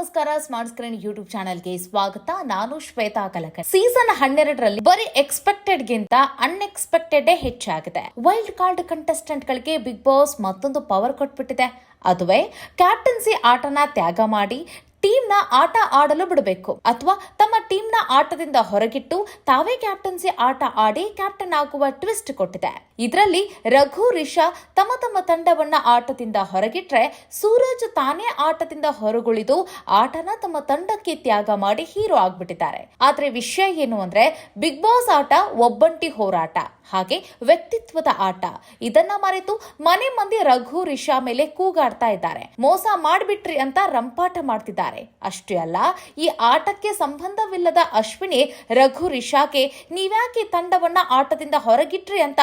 ನಮಸ್ಕಾರ smart screen YouTube ಚಾನೆಲ್ಗೆ ಸ್ವಾಗತ. ನಾನು ಶ್ವೇತಾ ಕಲಕರ್ ಸೀಸನ್ ಹನ್ನೆರಡರಲ್ಲಿ ಬರೀ ಎಕ್ಸ್ಪೆಕ್ಟೆಡ್ ಗಿಂತ ಅನ್ಎಕ್ಸ್ಪೆಕ್ಟೆಡ್ ಹೆಚ್ಚಾಗಿದೆ. ವೈಲ್ಡ್ ಕಾರ್ಡ್ ಕಂಟೆಸ್ಟೆಂಟ್ ಗಳಿಗೆ ಬಿಗ್ ಬಾಸ್ ಮತ್ತೊಂದು ಪವರ್ ಕೊಟ್ಬಿಟ್ಟಿದೆ. ಅದುವೇ ಕ್ಯಾಪ್ಟನ್ಸಿ ಆಟನ ತ್ಯಾಗ ಮಾಡಿ ಟೀಮ್ನ ಆಟ ಆಡಲು ಬಿಡಬೇಕು. ಅಥವಾ ತಮ್ಮ ಟೀಮ್ನ ಆಟದಿಂದ ಹೊರಗಿಟ್ಟು ತಾವೇ ಕ್ಯಾಪ್ಟನ್ಸಿ ಆಟ ಆಡಿ ಕ್ಯಾಪ್ಟನ್ ಆಗುವ ಟ್ವಿಸ್ಟ್ ಕೊಟ್ಟಿದೆ. ಇದರಲ್ಲಿ ರಘು, ರಿಷಾ ತಮ್ಮ ತಮ್ಮ ತಂಡವನ್ನ ಆಟದಿಂದ ಹೊರಗಿಟ್ರೆ ಸೂರಜ್ ತಾನೇ ಆಟದಿಂದ ಹೊರಗುಳಿದು ಆಟನ ತಮ್ಮ ತಂಡಕ್ಕೆ ತ್ಯಾಗ ಮಾಡಿ ಹೀರೋ ಆಗ್ಬಿಟ್ಟಿದ್ದಾರೆ. ಆದ್ರೆ ವಿಷಯ ಏನು ಅಂದ್ರೆ ಬಿಗ್ ಬಾಸ್ ಆಟ ಒಬ್ಬಂಟಿ ಹೋರಾಟ, ಹಾಗೆ ವ್ಯಕ್ತಿತ್ವದ ಆಟ. ಇದನ್ನ ಮರೆತು ಮನೆ ಮಂದಿ ರಘು, ರಿಷಾ ಮೇಲೆ ಕೂಗಾಡ್ತಾ ಇದ್ದಾರೆ. ಮೋಸ ಮಾಡ್ಬಿಟ್ರಿ ಅಂತ ರಂಪಾಟ ಮಾಡ್ತಿದ್ದಾರೆ. ಅಷ್ಟೇ ಅಲ್ಲ, ಈ ಆಟಕ್ಕೆ ಸಂಬಂಧವಿಲ್ಲದ ಅಶ್ವಿನಿ, ರಘು, ರಿಷಾಗೆ ನೀವ್ಯಾಕೆ ತಂಡವನ್ನ ಆಟದಿಂದ ಹೊರಗಿಟ್ರಿ ಅಂತ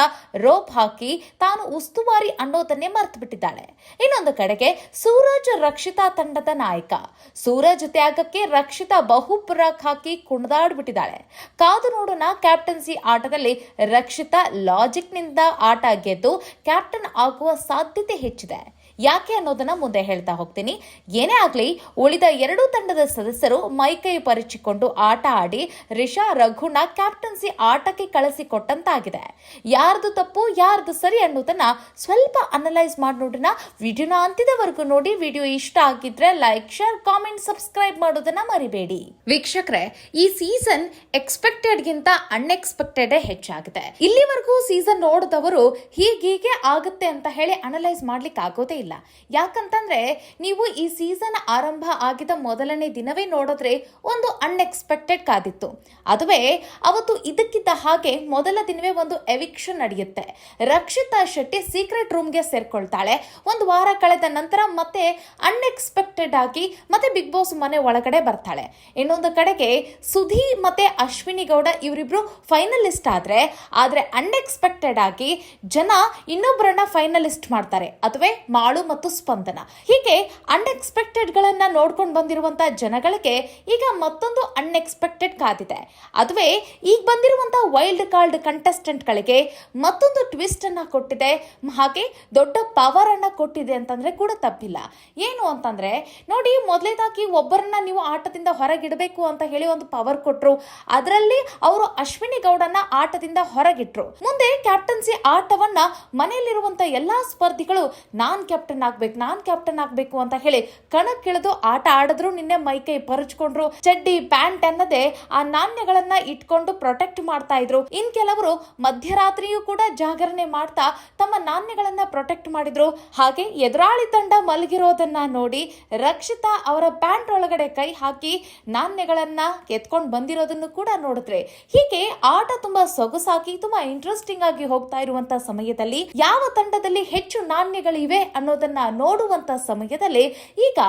ರೋಪ್ ಹಾಕಿ ತಾನು ಉಸ್ತುವಾರಿ ಅನ್ನೋದನ್ನೇ ಮರೆತು ಬಿಟ್ಟಿದ್ದಾಳೆ ಇನ್ನೊಂದು ಕಡೆಗೆ ಸೂರಜ್ ರಕ್ಷಿತಾ ತಂಡದ ನಾಯಕ. ಸೂರಜ್ ತ್ಯಾಗಕ್ಕೆ ರಕ್ಷಿತಾ ಬಹುಪುರಕ್ ಹಾಕಿ ಕುಣಿದಾಡ್ಬಿಟ್ಟಿದ್ದಾಳೆ. ಕಾದು ನೋಡೋಣ ಕ್ಯಾಪ್ಟನ್ಸಿ ಆಟದಲ್ಲಿ ರಕ್ಷಿತಾ ಲಾಜಿಕ್ನಿಂದ ಆಟ ಗೆದ್ದು ಕ್ಯಾಪ್ಟನ್ ಆಗುವ ಸಾಧ್ಯತೆ ಹೆಚ್ಚಿದೆ. ಯಾಕೆ ಅನ್ನೋದನ್ನ ಮುಂದೆ ಹೇಳ್ತಾ ಹೋಗ್ತೀನಿ. ಏನೇ ಆಗಲಿ, ಉಳಿದ ಎರಡೂ ತಂಡದ ಸದಸ್ಯರು ಮೈಕೈ ಪರಿಚಿಕೊಂಡು ಆಟ ಆಡಿ ರಿಷಾ, ರಘುನ ಕ್ಯಾಪ್ಟನ್ಸಿ ಆಟಕ್ಕೆ ಕಳಿಸಿಕೊಟ್ಟಂತಾಗಿದೆ. ಯಾರ್ದು ತಪ್ಪು, ಯಾರ್ದು ಸರಿ ಅನ್ನೋದನ್ನ ಸ್ವಲ್ಪ ಅನಲೈಸ್ ಮಾಡಿ ನೋಡೋಣ ವಿಡಿಯೋನ ಅಂತ್ಯದವರೆಗೂ ನೋಡಿ, ವಿಡಿಯೋ ಇಷ್ಟ ಆಗಿದ್ರೆ ಲೈಕ್ ಶೇರ್ ಕಾಮೆಂಟ್ ಸಬ್ಸ್ಕ್ರೈಬ್ ಮಾಡೋದನ್ನ ಮರಿಬೇಡಿ. ವೀಕ್ಷಕರೇ, ಈ ಸೀಸನ್ ಎಕ್ಸ್ಪೆಕ್ಟೆಡ್ ಗಿಂತ ಅನ್ಎಕ್ಸ್ಪೆಕ್ಟೆಡ್ ಹೆಚ್ಚಾಗಿದೆ. ಇಲ್ಲಿವರೆಗೂ ಸೀಸನ್ ನೋಡಿದವರು ಹೀಗೀಗೆ ಆಗುತ್ತೆ ಅಂತ ಹೇಳಿ ಅನಲೈಸ್ ಮಾಡ್ಲಿಕ್ಕೆ ಆಗೋದೇ ಇಲ್ಲ. ಯಾಕಂತಂದ್ರೆ ನೀವು ಈ ಸೀಸನ್ ಆರಂಭ ಆಗಿದ ಮೊದಲನೇ ದಿನವೇ ನೋಡಿದ್ರೆ ಒಂದು ಅನ್ಎಕ್ಸ್ಪೆಕ್ಟೆಡ್ ಕಾದಿತ್ತು. ಅದುವೇ ಅವತ್ತು ಇದಕ್ಕಿದ್ದ ಹಾಗೆ ಮೊದಲ ದಿನವೇ ಒಂದು ಎವಿಕ್ಷನ್ ನಡೆಯುತ್ತೆ. ರಕ್ಷಿತಾ ಶೆಟ್ಟಿ ಸೀಕ್ರೆಟ್ ರೂಮ್ಗೆ ಸೇರ್ಕೊಳ್ತಾಳೆ. ಒಂದು ವಾರ ಕಳೆದ ನಂತರ ಮತ್ತೆ ಅನ್ಎಕ್ಸ್ಪೆಕ್ಟೆಡ್ ಆಗಿ ಮತ್ತೆ ಬಿಗ್ ಬಾಸ್ ಮನೆ ಒಳಗಡೆ ಬರ್ತಾಳೆ. ಇನ್ನೊಂದು ಕಡೆಗೆ ಸುಧಿ ಮತ್ತೆ ಅಶ್ವಿನಿ ಗೌಡ ಇವರಿಬ್ರು ಫೈನಲಿಸ್ಟ್ ಆದ್ರೆ ಆದ್ರೆ ಅನ್ಎಕ್ಸ್ಪೆಕ್ಟೆಡ್ ಆಗಿ ಜನ ಇನ್ನೊಬ್ಬರನ್ನ ಫೈನಲಿಸ್ಟ್ ಮಾಡ್ತಾರೆ. ಅದುವೇ ಮಾಳು ಮತ್ತು ಸ್ಪಂದನ. ಹೀಗೆ ಅನ್ಎಕ್ಸ್ಪೆಕ್ಟೆಡ್ ಗಳನ್ನ ನೋಡ್ಕೊಂಡು ಬಂದಿರುವಂಥ ಜನಗಳಿಗೆ ಈಗ ಮತ್ತೊಂದು ಅನ್ಎಕ್ಸ್ಪೆಕ್ಟೆಡ್ ಕಾದಿದೆ. ಅದುವೇ ಈಗ ಬಂದಿರುವಂತ ವೈಲ್ಡ್ ಕಾರ್ಡ್ ಕಂಟೆಸ್ಟೆಂಟ್ ಗಳಿಗೆ ಮತ್ತೊಂದು ಟ್ವಿಸ್ಟ್ ಅನ್ನ ಕೊಟ್ಟಿದೆ. ಹಾಗೆ ದೊಡ್ಡ ಪವರ್ ಅನ್ನ ಕೊಟ್ಟಿದೆ ಅಂತಂದ್ರೆ ಕೂಡ ತಪ್ಪಿಲ್ಲ. ಏನು ಅಂತಂದ್ರೆ ನೋಡಿ ಮೊದಲೇದಾಗಿ ಒಬ್ಬರನ್ನ ನೀವು ಆಟದಿಂದ ಹೊರಗಿಡಬೇಕು ಅಂತ ಹೇಳಿ ಒಂದು ಪವರ್ ಕೊಟ್ರು. ಅದರಲ್ಲಿ ಅವರು ಅಶ್ವಿನಿ ಗೌಡನ್ನ ಆಟದಿಂದ ಹೊರಗಿಟ್ರು. ಮುಂದೆ ಕ್ಯಾಪ್ಟನ್ಸಿ ಆಟವನ್ನ ಮನೆಯಲ್ಲಿರುವಂತ ಎಲ್ಲಾ ಸ್ಪರ್ಧಿಗಳು ನಾನ್ ಕ್ಯಾಪ್ಟನ್ ಆಗ್ಬೇಕು, ನಾನ್ ಕ್ಯಾಪ್ಟನ್ ಆಗ್ಬೇಕು ಅಂತ ಹೇಳಿ ಕಣಕ್ಕಿಳಿದು ಆಟ ಆಡಿದ್ರು ನಿನ್ನೆ ಮೈಕೈ ಪರಚ್ಕೊಂಡ್ರು. ಚಡ್ಡಿ ಪ್ಯಾಂಟ್ ಅನ್ನದೇ ಆ ನಾಣ್ಯಗಳನ್ನ ಇಟ್ಕೊಂಡು ಪ್ರೊಟೆಕ್ಟ್ ಮಾಡ್ತಾ ಇದ್ರು. ಇನ್ ಕೆಲವರು ಮಧ್ಯರಾತ್ರಿಯೂ ಕೂಡ ಜಾಗರಣೆ ಮಾಡ್ತಾ ತಮ್ಮ ನಾಣ್ಯಗಳನ್ನ ಪ್ರೊಟೆಕ್ಟ್ ಮಾಡಿದ್ರು. ಹಾಗೆ ಎದುರಾಳಿ ತಂಡ ಮಲಗಿರೋದನ್ನ ನೋಡಿ ರಕ್ಷಿತಾ ಅವರ ಪ್ಯಾಂಟ್ ಒಳಗಡೆ ಕೈ ಹಾಕಿ ನಾಣ್ಯಗಳನ್ನ ಎತ್ಕೊಂಡು ಬಂದಿರೋದನ್ನು ಕೂಡ ನೋಡಿದ್ರೆ ಹೀಗೆ ಆಟ ತುಂಬಾ ಸೊಗಸಾಗಿ, ತುಂಬಾ ಇಂಟ್ರೆಸ್ಟಿಂಗ್ ಆಗಿ ಹೋಗ್ತಾ ಇರುವಂತ ಸಮಯದಲ್ಲಿ ಯಾವ ತಂಡದಲ್ಲಿ ಹೆಚ್ಚು ನಾಣ್ಯಗಳಿವೆ ಅನ್ನೋದನ್ನ ನೋಡುವಂತ ಸಮಯದಲ್ಲಿ ಈಗ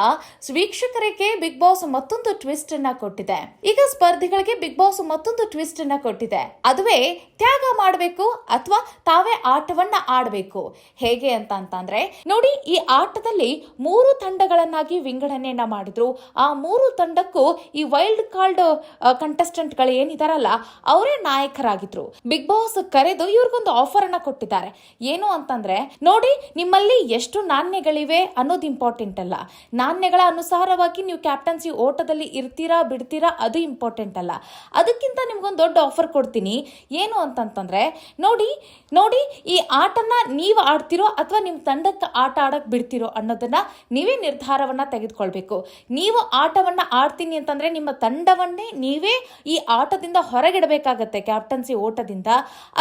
ವೀಕ್ಷಕರಿಗೆ ಬಿಗ್ ಬಾಸ್ ಮತ್ತೊಂದು ಟ್ವಿಸ್ಟ್ ಅನ್ನ ಕೊಟ್ಟಿದೆ. ಈಗ ಸ್ಪರ್ಧಿಗಳಿಗೆ ಬಿಗ್ ಬಾಸ್ ಮತ್ತೊಂದು ಟ್ವಿಸ್ಟ್ ಅನ್ನ ಕೊಟ್ಟಿದೆ. ಅದುವೇ ತ್ಯಾಗ ಮಾಡಬೇಕು ಅಥವಾ ತಾವೇ ಆಟವನ್ನ ಆಡಬೇಕು. ಹೇಗೆ ಅಂತ ಅಂತಂದ್ರೆ, ನೋಡಿ ಈ ಆಟದಲ್ಲಿ ಮೂರು ತಂಡಗಳನ್ನಾಗಿ ವಿಂಗಡಣೆಯನ್ನ ಮಾಡಿದ್ರು. ಆ ಮೂರು ತಂಡಕ್ಕೂ ಈ ವೈಲ್ಡ್ ಕಾರ್ಡ್ ಕಂಟೆಸ್ಟೆಂಟ್ಗಳು ಏನಿದಾರಲ್ಲ, ಅವರೇ ನಾಯಕರಾಗಿದ್ರು. ಬಿಗ್ ಬಾಸ್ ಕರೆದು ಇವ್ರಿಗೊಂದು ಆಫರ್ ಅನ್ನ ಕೊಟ್ಟಿದ್ದಾರೆ. ಏನು ಅಂತಂದ್ರೆ, ನೋಡಿ ನಿಮ್ಮಲ್ಲಿ ಎಷ್ಟು ನಾಣ್ಯಗಳಿವೆ ಅನ್ನೋದು ಇಂಪಾರ್ಟೆಂಟ್ ಅಲ್ಲ. ನಾಣ್ಯಗಳ ಅನುಸಾರವಾಗಿ ನೀವು ಕ್ಯಾಪ್ಟನ್ಸಿ ಓಟದಲ್ಲಿ ಇರ್ತೀರಾ, ಬಿಡ್ತೀರಾ, ಅದು ಇಂಪಾರ್ಟೆಂಟ್ ಅಲ್ಲ. ಅದಕ್ಕಿಂತ ನಿಮ್ಗೊಂದು ದೊಡ್ಡ ಆಫರ್ ಕೊಡ್ತೀನಿ. ಏನು ಅಂತಂತಂದ್ರೆ, ನೋಡಿ ನೋಡಿ, ಈ ಆಟನ ನೀವು ಆಡ್ತಿರೋ ಅಥವಾ ನಿಮ್ಮ ತಂಡಕ್ಕೆ ಆಟ ಆಡಕ್ಕೆ ಬಿಡ್ತಿರೋ ಅನ್ನೋದನ್ನ ನೀವೇ ನಿರ್ಧಾರವನ್ನ ತೆಗೆದುಕೊಳ್ಬೇಕು. ನೀವು ಆಟವನ್ನ ಆಡ್ತೀನಿ ಅಂತಂದ್ರೆ ನಿಮ್ಮ ತಂಡವನ್ನೇ ನೀವೇ ಈ ಆಟದಿಂದ ಹೊರಗಿಡಬೇಕಾಗತ್ತೆ ಕ್ಯಾಪ್ಟನ್ಸಿ ಓಟದಿಂದ.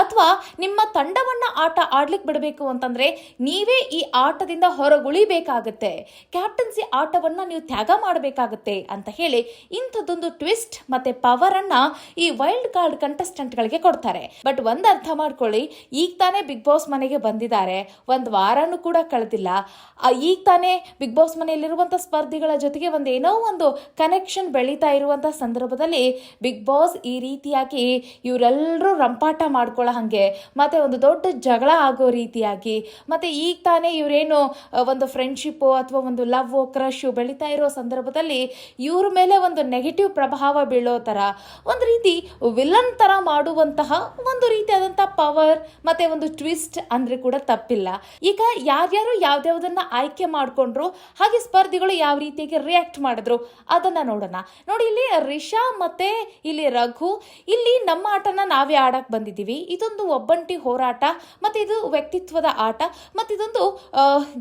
ಅಥವಾ ನಿಮ್ಮ ತಂಡವನ್ನ ಆಟ ಆಡ್ಲಿಕ್ಕೆ ಬಿಡಬೇಕು ಅಂತಂದ್ರೆ ನೀವೇ ಈ ಆಟದಿಂದ ಹೊರಗುಳಿಬೇಕಾಗತ್ತೆ. ಕ್ಯಾಪ್ಟನ್ಸಿ ಆಟವನ್ನ ನೀವು ತ್ಯಾಗ ಮಾಡಬೇಕಾಗತ್ತೆ ಅಂತ ಹೇಳಿ ಇಂಥದ್ದೊಂದು ಟ್ವಿಸ್ಟ್ ಮತ್ತೆ ಪವರ್ ಅನ್ನ ಈ ವೈಲ್ಡ್ ಕಾರ್ಡ್ ಕಂಟೆಸ್ಟೆಂಟ್ ಗಳಿಗೆ ಕೊಡ್ತಾರೆ. ಬಟ್ ಒಂದು ಅರ್ಥ ಮಾಡ್ಕೊಳ್ಳಿ, ಈಗ ತಾನೇ ಬಿಗ್ ಬಾಸ್ ಮನೆಗೆ ಬಂದಿದ್ದಾರೆ. ಒಂದು ವಾರನೂ ಕೂಡ ಕಳೆದಿಲ್ಲ. ಈಗ ತಾನೇ ಬಿಗ್ ಬಾಸ್ ಮನೆಯಲ್ಲಿರುವಂಥ ಸ್ಪರ್ಧಿಗಳ ಜೊತೆಗೆ ಒಂದು ಏನೋ ಒಂದು ಕನೆಕ್ಷನ್ ಬೆಳೀತಾ ಇರುವಂತ ಸಂದರ್ಭದಲ್ಲಿ ಬಿಗ್ ಬಾಸ್ ಈ ರೀತಿಯಾಗಿ ಇವರೆಲ್ಲರೂ ರಂಪಾಟ ಮಾಡ್ಕೊಳ್ಳೋ ಹಾಗೆ, ಮತ್ತೆ ಒಂದು ದೊಡ್ಡ ಜಗಳ ಆಗೋ ರೀತಿಯಾಗಿ, ಮತ್ತೆ ಈಗ ತಾನೇ ಇವರೇನು ಒಂದು ಫ್ರೆಂಡ್ಶಿಪ್ಪು ಅಥವಾ ಒಂದು ಲವ್ ಕ್ರಶು ಬೆಳೀತಾ ಇರೋ ಸಂದರ್ಭದಲ್ಲಿ ಇವ್ರ ಮೇಲೆ ಒಂದು ನೆಗೆಟಿವ್ ಪ್ರಭಾವ ಬೀಳೋ ಥರ ಒಂದು ರೀತಿ ವಿಲನ್ ಥರ ಮಾಡುವಂತಹ ಒಂದು ರೀತಿಯಾದಂಥ ಪವರ್ ಮತ್ತು ಒಂದು ಟ್ವಿಸ್ಟ್ ಅಂದರೆ ಕೂಡ ತಪ್ಪಿಲ್ಲ. ಈಗ ಯಾರ್ಯಾರು ಯಾವ್ದ್ಯಾವ್ದನ್ನು ಆಯ್ಕೆ ಮಾಡಿಕೊಂಡ್ರು, ಹಾಗೆ ಸ್ಪರ್ಧಿಗಳು ಯಾವ ರೀತಿಯಾಗಿ ರಿಯಾಕ್ಟ್ ಮಾಡಿದ್ರು, ಅದನ್ನು ನೋಡೋಣ. ನೋಡಿ, ಇಲ್ಲಿ ರಿಷಾ ಮತ್ತು ಇಲ್ಲಿ ರಘು, ಇಲ್ಲಿ ನಮ್ಮ ಆಟನ ನಾವೇ ಆಡಕ್ಕೆ ಬಂದಿದ್ದೀವಿ. ಇದೊಂದು ಒಬ್ಬಂಟಿ ಹೋರಾಟ, ಮತ್ತು ಇದು ವ್ಯಕ್ತಿತ್ವದ ಆಟ, ಮತ್ತು ಇದೊಂದು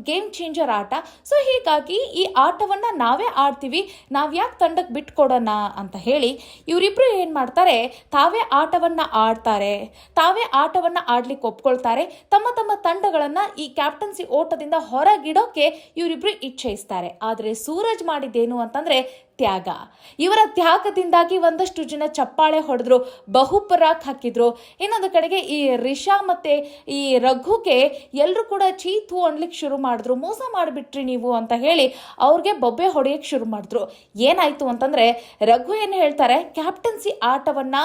ಗೇಮ್ ಚೇಂಜರ್ ಆಟ. ಸೊ ಹೀಗಾಗಿ ಈ ಆಟವನ್ನು ನಾವೇ ಆಡ್ತೀವಿ. ನಾವು ಯಾಕೆ ತಂಡಕ್ಕೆ ಬಿಟ್ಕೊಡೋಣ ಅಂತ ಹೇಳಿ ಇವರಿಬ್ಬರು ಏನು ಮಾಡ್ತಾರೆ? ತಾವೇ ಆಟವನ್ನು ಆಡ್ತಾರೆ. ತಾವೇ ಆಟವನ್ನು ಆಡ್ಲಿಕ್ಕೆ ಒಪ್ಕೊಳ್ತಾರೆ. ತಮ್ಮ ತಮ್ಮ ತಂಡಗಳನ್ನು ಈ ಕ್ಯಾಪ್ಟನ್ಸಿ ಓಟದಿಂದ ಹೊರಗಿಡೋಕೆ ಇವರಿಬ್ಬರು ಇಚ್ಛಿಸ್ತಾರೆ ಆದರೆ ಸೂರಜ್ ಮಾಡಿದ್ದೇನು ಅಂತಂದ್ರೆ ತ್ಯಾಗ. ಇವರ ತ್ಯಾಗದಿಂದಾಗಿ ಒಂದಷ್ಟು ಜನ ಚಪ್ಪಾಳೆ ಹೊಡೆದ್ರು ಬಹುಪರಾಕ್ ಹಾಕಿದ್ರು. ಇನ್ನೊಂದು ಕಡೆಗೆ ಈ ರಿಷಾ ಮತ್ತೆ ಈ ರಘುಗೆ ಎಲ್ಲರೂ ಕೂಡ ಚೀತು ಅನ್ಲಿಕ್ಕೆ ಶುರು ಮಾಡಿದ್ರು. ಮೋಸ ಮಾಡಿಬಿಟ್ರಿ ನೀವು ಅಂತ ಹೇಳಿ ಅವ್ರಿಗೆ ಬೊಬ್ಬೆ ಹೊಡೆಯಕ್ಕೆ ಶುರು ಮಾಡಿದ್ರು. ಏನಾಯ್ತು ಅಂತಂದ್ರೆ ರಘು ಏನು ಹೇಳ್ತಾರೆ, ಕ್ಯಾಪ್ಟನ್ಸಿ ಆಟವನ್ನ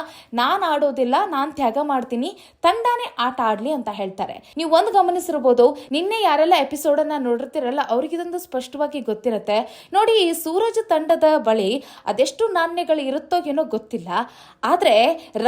ನಾನು ಆಡೋದಿಲ್ಲ, ನಾನು ತ್ಯಾಗ ಮಾಡ್ತೀನಿ, ತಂಡಾನೇ ಆಟ ಆಡ್ಲಿ ಅಂತ ಹೇಳ್ತಾರೆ. ನೀವು ಒಂದು ಗಮನಿಸಿರ್ಬೋದು, ನಿನ್ನೆ ಯಾರೆಲ್ಲ ಎಪಿಸೋಡ್ ಅನ್ನ ನೋಡಿರ್ತೀರಲ್ಲ ಅವ್ರಿಗೆ ಇದೊಂದು ಸ್ಪಷ್ಟವಾಗಿ ಗೊತ್ತಿರುತ್ತೆ. ನೋಡಿ ಈ ಸೂರಜ್ ತಂಡದ ಬಳಿ ಅದೆಷ್ಟು ನಾಣ್ಯಗಳು ಇರುತ್ತೋ ಏನೋ ಗೊತ್ತಿಲ್ಲ. ಆದರೆ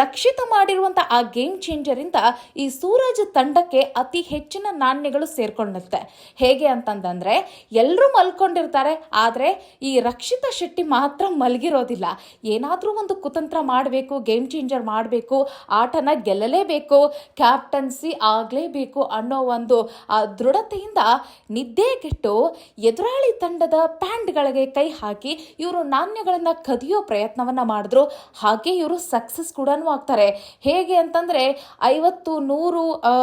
ರಕ್ಷಿತ ಮಾಡಿರುವಂಥ ಆ ಗೇಮ್ ಚೇಂಜರಿಂದ ಈ ಸೂರಜ್ ತಂಡಕ್ಕೆ ಅತಿ ಹೆಚ್ಚಿನ ನಾಣ್ಯಗಳು ಸೇರ್ಕೊಂಡಿರುತ್ತೆ ಹೇಗೆ ಅಂತಂದ್ರೆ ಎಲ್ಲರೂ ಮಲ್ಕೊಂಡಿರ್ತಾರೆ, ಆದರೆ ಈ ರಕ್ಷಿತ ಶೆಟ್ಟಿ ಮಾತ್ರ ಮಲಗಿರೋದಿಲ್ಲ. ಏನಾದರೂ ಒಂದು ಕುತಂತ್ರ ಮಾಡಬೇಕು ಗೇಮ್ ಚೇಂಜರ್ ಮಾಡಬೇಕು, ಆಟನ ಗೆಲ್ಲಲೇಬೇಕು ಕ್ಯಾಪ್ಟನ್ಸಿ ಆಗಲೇಬೇಕು ಅನ್ನೋ ಒಂದು ದೃಢತೆಯಿಂದ ನಿದ್ದೆಗೆಟ್ಟು ಎದುರಾಳಿ ತಂಡದ ಪ್ಯಾಂಟ್ಗಳಿಗೆ ಕೈ ಹಾಕಿ ಇವರು ನಾಣ್ಯಗಳನ್ನ ಕದಿಯೋ ಪ್ರಯತ್ನವನ್ನ ಮಾಡಿದ್ರು ಹಾಗೆ ಇವರು ಸಕ್ಸಸ್ ಕೂಡ ಆಗ್ತಾರೆ. ಹೇಗೆ ಅಂತಂದ್ರೆ ಐವತ್ತು ನೂರು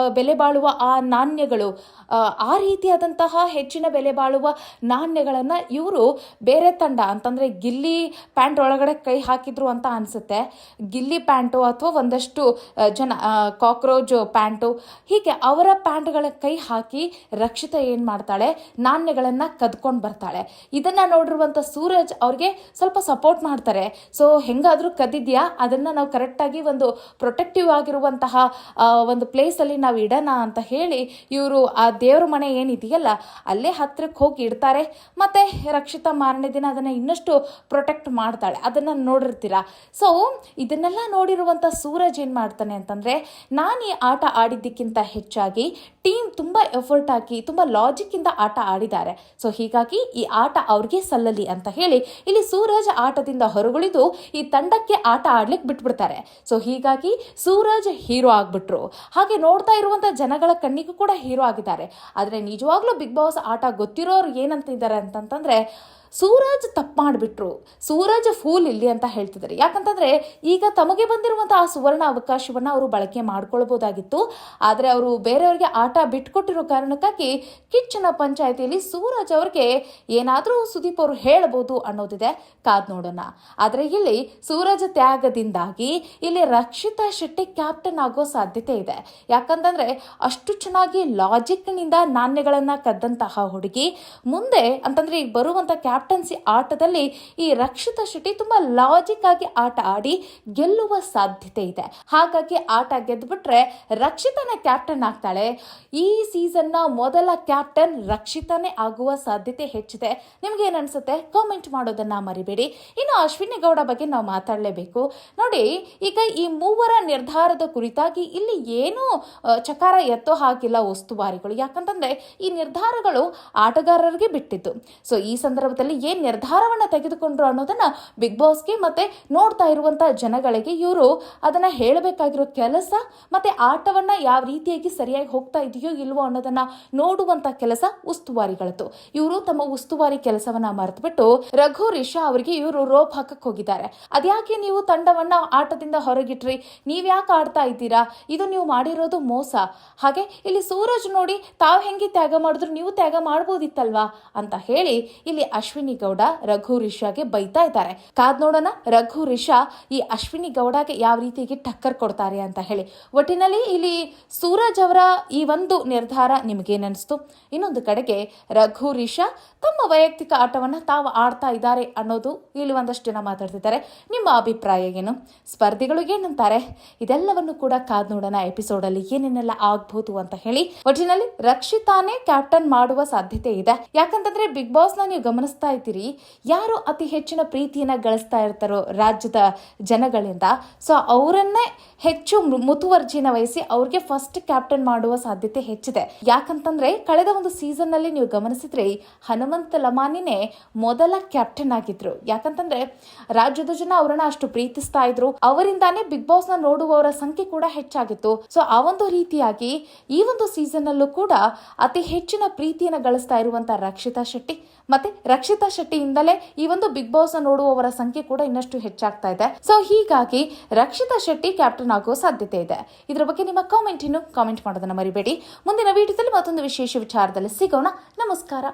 ಬೆಲೆ ಬಾಳುವ ಆ ನಾಣ್ಯಗಳು ಆ, ಆ ರೀತಿಯಾದಂತಹ ಹೆಚ್ಚಿನ ಬೆಲೆ ಬಾಳುವ ನಾಣ್ಯಗಳನ್ನು ಇವರು ಬೇರೆ ತಂಡ ಅಂತಂದರೆ ಗಿಲ್ಲಿ ಪ್ಯಾಂಟ್ ಒಳಗಡೆ ಕೈ ಹಾಕಿದ್ರು ಅಂತ ಅನ್ಸುತ್ತೆ. ಗಿಲ್ಲಿ ಪ್ಯಾಂಟು ಅಥವಾ ಒಂದಷ್ಟು ಜನ ಕಾಕ್ರೋಚ್ ಪ್ಯಾಂಟು ಹೀಗೆ ಅವರ ಪ್ಯಾಂಟ್ಗಳ ಕೈ ಹಾಕಿ ರಕ್ಷಿತ ಏನು ಮಾಡ್ತಾಳೆ ನಾಣ್ಯಗಳನ್ನು ಕದ್ಕೊಂಡು ಬರ್ತಾಳೆ. ಇದನ್ನ ನೋಡಿರುವಂಥ ಸೂರಜ್ ಅವ್ರಿಗೆ ಸ್ವಲ್ಪ ಸಪೋರ್ಟ್ ಮಾಡ್ತಾರೆ. ಸೊ ಹೆಂಗಾದರೂ ಕದಿದ್ಯಾ ಅದನ್ನು ನಾವು ಕರೆಕ್ಟಾಗಿ ಒಂದು ಪ್ರೊಟೆಕ್ಟಿವ್ ಆಗಿರುವಂತಹ ಒಂದು ಪ್ಲೇಸಲ್ಲಿ ನಾವು ಇಡೋಣ ಅಂತ ಹೇಳಿ ಇವರು ಆ ದೇವ್ರ ಮನೆ ಏನಿದೆಯಲ್ಲ, ಅಲ್ಲೇ ಹತ್ತಿರಕ್ಕೆ ಹೋಗಿ ಇಡ್ತಾರೆ. ಮತ್ತು ರಕ್ಷಿತಾ ಮಾರನೇ ದಿನ ಅದನ್ನು ಇನ್ನಷ್ಟು ಪ್ರೊಟೆಕ್ಟ್ ಮಾಡ್ತಾಳೆ. ಅದನ್ನು ನೋಡಿರ್ತೀರಾ? ಸೊ ಇದನ್ನೆಲ್ಲ ನೋಡಿರುವಂಥ ಸೂರಜ್ ಏನು ಮಾಡ್ತಾನೆ ಅಂತಂದರೆ, ನಾನು ಈ ಆಟ ಆಡಿದ್ದಕ್ಕಿಂತ ಹೆಚ್ಚಾಗಿ ಟೀಮ್ ತುಂಬ ಎಫರ್ಟ್ ಹಾಕಿ, ತುಂಬ ಲಾಜಿಕ್ ಇಂದ ಆಟ ಆಡಿದ್ದಾರೆ. ಸೊ ಹೀಗಾಗಿ ಈ ಆಟ ಅವ್ರಿಗೆ ಸಲ್ಲಲಿ ಅಂತ ಹೇಳಿ ಇಲ್ಲಿ ಸೂರಜ್ ಆಟದಿಂದ ಹೊರಗುಳಿದು ಈ ತಂಡಕ್ಕೆ ಆಟ ಆಡ್ಲಿಕ್ಕೆ ಬಿಟ್ಬಿಡ್ತಾರೆ. ಸೊ ಹೀಗಾಗಿ ಸೂರಜ್ ಹೀರೋ ಆಗ್ಬಿಟ್ರು. ಹಾಗೆ ನೋಡ್ತಾ ಇರುವಂತ ಜನಗಳ ಕಣ್ಣಿಗೂ ಕೂಡ ಹೀರೋ ಆಗಿದ್ದಾರೆ. ಆದರೆ ನಿಜವಾಗ್ಲೂ ಬಿಗ್ ಬಾಸ್ ಆಟ ಗೊತ್ತಿರೋರು ಏನಂತಿದ್ದಾರೆ ಅಂತಂತಂದ್ರೆ ಸೂರಜ್ ತಪ್ಪು ಮಾಡಿಬಿಟ್ರು. ಸೂರಜ್ ಫೂಲ್ ಇಲ್ಲಿ ಅಂತ ಹೇಳ್ತಿದ್ದಾರೆ. ಯಾಕಂತಂದ್ರೆ ಈಗ ತಮಗೆ ಬಂದಿರುವಂಥ ಆ ಸುವರ್ಣ ಅವಕಾಶವನ್ನ ಅವರು ಬಳಕೆ ಮಾಡ್ಕೊಳ್ಬೋದಾಗಿತ್ತು. ಆದರೆ ಅವರು ಬೇರೆಯವರಿಗೆ ಆಟ ಬಿಟ್ಕೊಟ್ಟಿರೋ ಕಾರಣಕ್ಕಾಗಿ ಕಿಚ್ಚನ ಪಂಚಾಯತಿಯಲ್ಲಿ ಸೂರಜ್ ಅವ್ರಿಗೆ ಏನಾದರೂ ಸುದೀಪ್ ಅವರು ಹೇಳ್ಬೋದು ಅನ್ನೋದಿದೆ. ಕಾದ್ ನೋಡೋಣ. ಆದರೆ ಇಲ್ಲಿ ಸೂರಜ್ ತ್ಯಾಗದಿಂದಾಗಿ ಇಲ್ಲಿ ರಕ್ಷಿತಾ ಶೆಟ್ಟಿ ಕ್ಯಾಪ್ಟನ್ ಆಗೋ ಸಾಧ್ಯತೆ ಇದೆ. ಯಾಕಂತಂದ್ರೆ ಅಷ್ಟು ಚೆನ್ನಾಗಿ ಲಾಜಿಕ್ನಿಂದ ನಾಣ್ಯಗಳನ್ನು ಕದ್ದಂತಹ ಹುಡುಗಿ, ಮುಂದೆ ಅಂತಂದ್ರೆ ಈಗ ಬರುವಂತ ಕ್ಯಾಪ್ಟನ್ಸಿ ಆಟದಲ್ಲಿ ಈ ರಕ್ಷಿತಾ ಶೆಟ್ಟಿ ತುಂಬಾ ಲಾಜಿಕ್ ಆಗಿ ಆಟ ಆಡಿ ಗೆಲ್ಲುವ ಸಾಧ್ಯತೆ ಇದೆ. ಹಾಗಾಗಿ ಆಟ ಗೆದ್ಬಿಟ್ರೆ ರಕ್ಷಿತನೇ ಕ್ಯಾಪ್ಟನ್ ಆಗ್ತಾಳೆ. ಈ ಸೀಸನ್ನ ಮೊದಲ ಕ್ಯಾಪ್ಟನ್ ರಕ್ಷಿತನೇ ಆಗುವ ಸಾಧ್ಯತೆ ಹೆಚ್ಚಿದೆ. ನಿಮ್ಗೆ ಏನನ್ಸುತ್ತೆ ಕಾಮೆಂಟ್ ಮಾಡೋದನ್ನ ಮರಿಬೇಡಿ. ಇನ್ನು ಅಶ್ವಿನಿ ಗೌಡ ಬಗ್ಗೆ ನಾವು ಮಾತಾಡಲೇಬೇಕು. ನೋಡಿ, ಈಗ ಈ ಮೂವರ ನಿರ್ಧಾರದ ಕುರಿತಾಗಿ ಇಲ್ಲಿ ಏನೂ ಚಕಾರ ಎತ್ತೋ ಹಾಕಿಲ್ಲ ಉಸ್ತುವಾರಿಗಳು. ಯಾಕಂತಂದ್ರೆ ಈ ನಿರ್ಧಾರಗಳು ಆಟಗಾರರಿಗೆ ಬಿಟ್ಟಿದ್ದು. ಸೊ ಈ ಸಂದರ್ಭದಲ್ಲಿ ಏನ್ ನಿರ್ಧಾರವನ್ನ ತೆಗೆದುಕೊಂಡ್ರು ಅನ್ನೋದನ್ನ ಬಿಗ್ ಬಾಸ್ಗೆ ಮತ್ತೆ ನೋಡ್ತಾ ಇರುವಂತ ಜನಗಳಿಗೆ ಇವರು ಅದನ್ನ ಹೇಳಬೇಕಾಗಿರೋ ಕೆಲಸ ಮತ್ತೆ ಆಟವನ್ನ ಯಾವ ರೀತಿಯಾಗಿ ಸರಿಯಾಗಿ ಹೋಗ್ತಾ ಇದೆಯೋ ಇಲ್ವೋ ಅನ್ನೋದನ್ನ ನೋಡುವಂತ ಕೆಲಸ ಉಸ್ತುವಾರಿಗಳದ್ದು. ಇವರು ತಮ್ಮ ಉಸ್ತುವಾರಿ ಕೆಲಸವನ್ನ ಮರೆತುಬಿಟ್ಟು ರಘು, ರಿಷಾ ಅವರಿಗೆ ಇವರು ರೋಪ್ ಹಾಕಕ್ಕೆ ಹೋಗಿದ್ದಾರೆ. ಅದ್ಯಾಕೆ ನೀವು ತಂಡವನ್ನ ಆಟದಿಂದ ಹೊರಗಿಟ್ರಿ? ನೀವ್ಯಾಕೆ ಆಡ್ತಾ ಇದ್ದೀರಾ? ಇದು ನೀವು ಮಾಡಿರೋದು ಮೋಸ. ಹಾಗೆ ಇಲ್ಲಿ ಸೂರಜ್ ನೋಡಿ ತಾವು ಹೆಂಗೆ ತ್ಯಾಗ ಮಾಡಿದ್ರು ನೀವು ತ್ಯಾಗ ಮಾಡ್ಬೋದಿತ್ತಲ್ವಾ? ಅಂತ ಹೇಳಿ ಇಲ್ಲಿ ಅಶ್ವಿನಿ ಅಶ್ವಿನಿ ಗೌಡ ರಘು ರಿಷಾಗೆ ಬೈತಾ ಇದ್ದಾರೆ. ಕಾದ್ ನೋಡೋಣ, ರಘು, ರಿಷಾ ಈ ಅಶ್ವಿನಿ ಗೌಡಗೆ ಯಾವ ರೀತಿಯಾಗಿ ಟಕ್ಕರ್ ಕೊಡ್ತಾರೆ ಅಂತ ಹೇಳಿ. ಒಟ್ಟಿನಲ್ಲಿ ಇಲ್ಲಿ ಸೂರಜ್ ಅವರ ಈ ಒಂದು ನಿರ್ಧಾರ ನಿಮಗೇನಿಸ್ತು ಇನ್ನೊಂದು ಕಡೆಗೆ ರಘು, ರಿಷಾ ತಮ್ಮ ವೈಯಕ್ತಿಕ ಆಟವನ್ನು ತಾವು ಆಡ್ತಾ ಇದ್ದಾರೆ ಅನ್ನೋದು ಇಲ್ಲಿ ಒಂದಷ್ಟು ಜನ ಮಾತಾಡ್ತಿದ್ದಾರೆ. ನಿಮ್ಮ ಅಭಿಪ್ರಾಯ ಏನು? ಸ್ಪರ್ಧಿಗಳು ಏನಂತಾರೆ? ಇದೆಲ್ಲವನ್ನು ಕೂಡ ಕಾದ್ ನೋಡೋಣ ಎಪಿಸೋಡ್ ಅಲ್ಲಿ ಏನೇನೆಲ್ಲ ಆಗ್ಬಹುದು ಅಂತ ಹೇಳಿ. ಒಟ್ಟಿನಲ್ಲಿ ರಕ್ಷಿತಾನೇ ಕ್ಯಾಪ್ಟನ್ ಮಾಡುವ ಸಾಧ್ಯತೆ ಇದೆ. ಯಾಕಂತಂದ್ರೆ ಬಿಗ್ ಬಾಸ್ನ ನೀವು ಗಮನಿಸ್ತಾ ಇದ್ದೀರಿ ಯಾರು ಅತಿ ಹೆಚ್ಚಿನ ಪ್ರೀತಿಯನ್ನ ಗಳಿಸ್ತಾ ಇರ್ತಾರೋ ರಾಜ್ಯದ ಜನಗಳಿಂದ. ಸೊ ಅವರನ್ನೇ ಹೆಚ್ಚು ಮುತುವರ್ಜಿನ ವಹಿಸಿ ಅವ್ರಿಗೆ ಫಸ್ಟ್ ಕ್ಯಾಪ್ಟನ್ ಮಾಡುವ ಸಾಧ್ಯತೆ ಹೆಚ್ಚಿದೆ. ಯಾಕಂತಂದ್ರೆ, ಕಳೆದ ಒಂದು ಸೀಸನ್ನಲ್ಲಿ ನೀವು ಗಮನಿಸಿದ್ರೆ, ಹನುಮಂತ ಲಮಾನಿನೇ ಮೊದಲ ಕ್ಯಾಪ್ಟನ್ ಆಗಿದ್ರು. ಯಾಕಂತಂದ್ರೆ, ರಾಜ್ಯದ ಜನ ಅವರನ್ನ ಅಷ್ಟು ಪ್ರೀತಿಸ್ತಾ ಇದ್ರು. ಅವರಿಂದಾನೇ ಬಿಗ್ ಬಾಸ್ನ ನೋಡುವವರ ಸಂಖ್ಯೆ ಕೂಡ ಹೆಚ್ಚಾಗಿತ್ತು. ಸೊ ಆ ಒಂದು ರೀತಿಯಾಗಿ ಈ ಒಂದು ಸೀಸನ್ ಅಲ್ಲೂ ಕೂಡ ಅತಿ ಹೆಚ್ಚಿನ ಪ್ರೀತಿಯನ್ನ ಗಳಿಸ್ತಾ ಇರುವಂತ ರಕ್ಷಿತಾ ಶೆಟ್ಟಿ ಮತ್ತೆ ರಕ್ಷಿತಾ ಶೆಟ್ಟಿಯಿಂದಲೇ ಈ ಒಂದು ಬಿಗ್ ಬಾಸ್ ನೋಡುವವರ ಸಂಖ್ಯೆ ಕೂಡ ಇನ್ನಷ್ಟು ಹೆಚ್ಚಾಗ್ತಾ ಇದೆ. ಸೊ ಹೀಗಾಗಿ ರಕ್ಷಿತಾ ಶೆಟ್ಟಿ ಕ್ಯಾಪ್ಟನ್ ಆಗುವ ಸಾಧ್ಯತೆ ಇದೆ. ಇದರ ಬಗ್ಗೆ ನಿಮ್ಮ ಕಾಮೆಂಟ್ ಇನ್ನು ಕಾಮೆಂಟ್ ಮಾಡೋದನ್ನ ಮರಿಬೇಡಿ. ಮುಂದಿನ ವಿಡಿಯೋದಲ್ಲಿ ಮತ್ತೊಂದು ವಿಶೇಷ ವಿಚಾರದಲ್ಲಿ ಸಿಗೋಣ. ನಮಸ್ಕಾರ.